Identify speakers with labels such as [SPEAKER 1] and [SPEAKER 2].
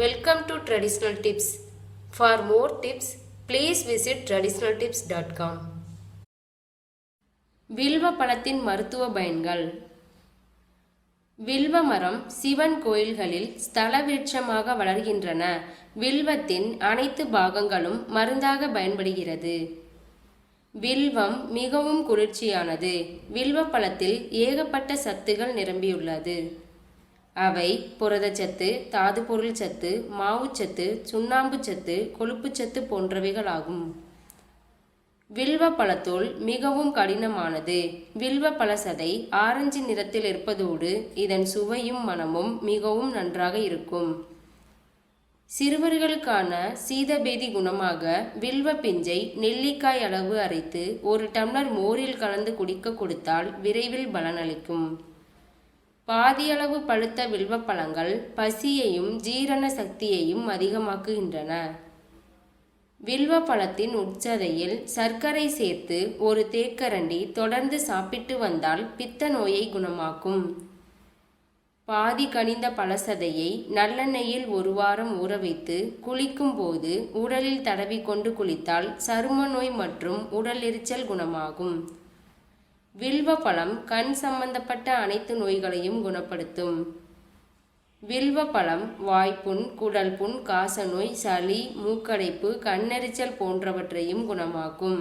[SPEAKER 1] Welcome to traditional tips for more tips please visit traditional tips dot com வில்வ பழத்தின் மருத்துவ பயன்கள். வில்வ மரம் சிவன் கோயில்களில் ஸ்தல விருட்சமாக வளர்கின்றன. வில்வத்தின் அனைத்து பாகங்களும் மருந்தாக பயன்படுகிறது. வில்வம் மிகவும் குளிர்ச்சியானது. வில்வ பழத்தில் ஏகப்பட்ட சத்துகள் நிரம்பியுள்ளது. அவை புரதச்சத்து தாதுப்பொருள் சத்து மாவுச்சத்து சுண்ணாம்புச்சத்து கொழுப்புச்சத்து போன்றவைகளாகும். வில்வ பழத்தோல் மிகவும் கடினமானது. வில்வ பழசதை ஆரஞ்சு நிறத்தில் இருப்பதோடு இதன் சுவையும் மனமும் மிகவும் நன்றாக இருக்கும். சிறுவர்களுக்கான சீதபேதி குணமாக வில்வ பிஞ்சை நெல்லிக்காய் அளவு அரைத்து ஒரு டம்ளர் மோரில் கலந்து குடிக்க கொடுத்தால் விரைவில் பலனளிக்கும். பாதியளவு பழுத்த வில்வப்பழங்கள் பசியையும் ஜீரண சக்தியையும் அதிகமாக்குகின்றன. வில்வப்பழத்தின் உட்சதையில் சர்க்கரை சேர்த்து ஒரு தேக்கரண்டி தொடர்ந்து சாப்பிட்டு வந்தால் பித்த நோயை குணமாக்கும். பாதி கனிந்த பழசதையை நல்லெண்ணெயில் ஒரு வாரம் ஊற வைத்து குளிக்கும் போது உடலில் தடவிக்கொண்டு குளித்தால் சரும நோய் மற்றும் உடல் எரிச்சல் குணமாகும். வில்வ பழம் கண் சம்பந்தப்பட்ட அனைத்து நோய்களையும் குணப்படுத்தும். வில்வ பழம் வாய்ப்புண் குடல் புண் காசநோய் சளி மூக்கடைப்பு கண்ணெரிச்சல் போன்றவற்றையும் குணமாக்கும்.